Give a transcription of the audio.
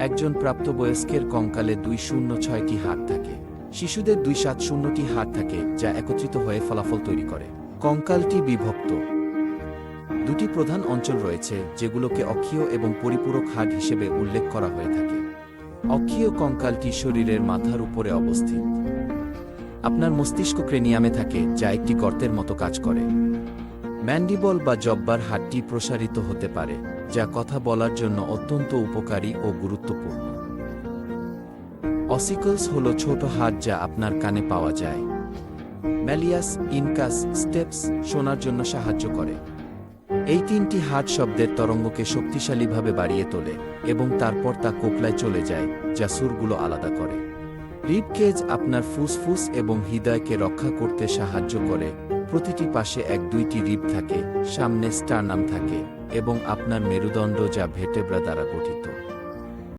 একজন প্রাপ্তবয়স্কের কঙ্কালে দুই শূন্য ছয়টি হাত থাকে। শিশুদের দুই সাত শূন্যটি হাড় থাকে, যা একত্রিত হয়ে ফলাফল তৈরি করে। কঙ্কালটি বিভক্ত। দুটি প্রধান অঞ্চল রয়েছে, যেগুলোকে অক্ষীয় এবং পরিপূরক হাড় হিসেবে উল্লেখ করা হয়ে থাকে। অক্ষীয় কঙ্কালটি শরীরের মাথার উপরে অবস্থিত। আপনার মস্তিষ্ক ক্রেনিয়ামে থাকে, যা একটি গর্তের মতো কাজ করে। ম্যান্ডিবল বা জব্বার হাড়টি প্রসারিত হতে পারে, যা কথা বলার জন্য অত্যন্ত উপকারী ও গুরুত্বপূর্ণ। অসিকলস হল ছোট হাড় যা আপনার কানে পাওয়া যায়। ম্যালিয়াস, ইনকাস, স্টেপস শোনার জন্য সাহায্য করে। এই তিনটি হাট শব্দের তরঙ্গকে শক্তিশালীভাবে বাড়িয়ে তোলে এবং তারপর তা কোকলায় চলে যায়, যা সুরগুলো আলাদা করে। রিবকেজ আপনার ফুসফুস এবং হৃদয়কে রক্ষা করতে সাহায্য করে প্রতিটি পাশে এক দুইটি রিব থাকে, সামনে স্টার নাম থাকে এবং আপনার মেরুদণ্ড যা ভেটেব্রা দ্বারা গঠিত।